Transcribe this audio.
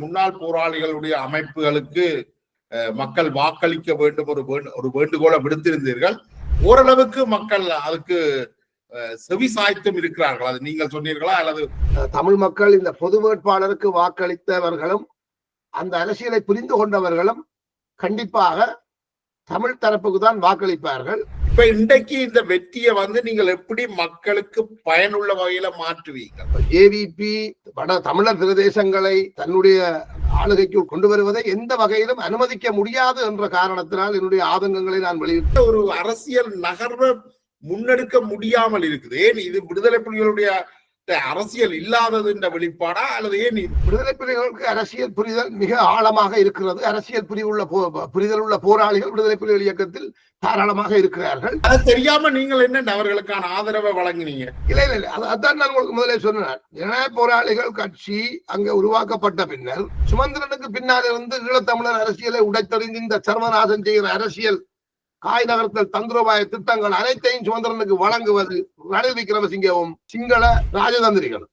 முன்னாள் போராளிகளுடைய அமைப்புகளுக்கு மக்கள் வாக்களிக்க வேண்டும் ஒரு வேண்டு- ஒரு வேண்டுகோளை விடுத்திருந்தீர்கள். ஓரளவுக்கு மக்கள் அதுக்கு செவி சாய்த்தும் இருக்கிறார்கள். அது நீங்கள் சொன்னீர்களா? அல்லது தமிழ் மக்கள் இந்த பொது வேட்பாளருக்கு வாக்களித்தவர்களும் அந்த அரசியலை புரிந்து கொண்டவர்களும் கண்டிப்பாக தமிழ் தரப்புக்கு தான் வாக்களிப்பார்கள். இப்ப இன்றைக்கு இந்த வெற்றியை வந்து நீங்கள் எப்படி மக்களுக்கு பயனுள்ள வகையில மாற்றுவீங்க? ஏவிபி வட தமிழர் பிரதேசங்களை தன்னுடைய ஆளுகைக்குள் கொண்டு வருவதை எந்த வகையிலும் அனுமதிக்க முடியாது என்ற காரணத்தினால் என்னுடைய ஆதங்கங்களை நான் வெளியிட்டு ஒரு அரசியல் நகர்வை முன்னெடுக்க முடியாமல் இருக்குது. ஏன் இது விடுதலை புலிகளுடைய அரசியல் இல்லாதது என்ற வெளிப்பாடா? அல்லது ஏன்? விடுதலை புலிகளுக்கு அரசியல் புரிதல் மிக ஆழமாக இருக்கிறது. அரசியல் புரிவுள்ள புரிதல் உள்ள போராளிகள் விடுதலை புலிகள் இயக்கத்தில் தாராளமாக இருக்கிறார்கள். அது தெரியாம நீங்கள் என்ன அவர்களுக்கான ஆதரவை வழங்கினீங்க? இல்லை இல்லை இல்லை. அது- அதான் நான் உங்களுக்கு முதலே சொன்னேன். ஜனநாயக போராளிகள் கட்சி அங்க உருவாக்கப்பட்ட பின்னர் சுமந்திரனுக்கு பின்னால் இருந்து ஈழத்தமிழர் அரசியலை உடைத்தறிந்து இந்த சர்வநாசம் செய்கிற அரசியல் காய் நகர்த்தல் தந்திரோபாய திட்டங்கள் அனைத்தையும் சுதந்திரனுக்கு வழங்குவது ரணில் விக்ரமசிங்கவும் சிங்கள ராஜதந்திரிகளும்.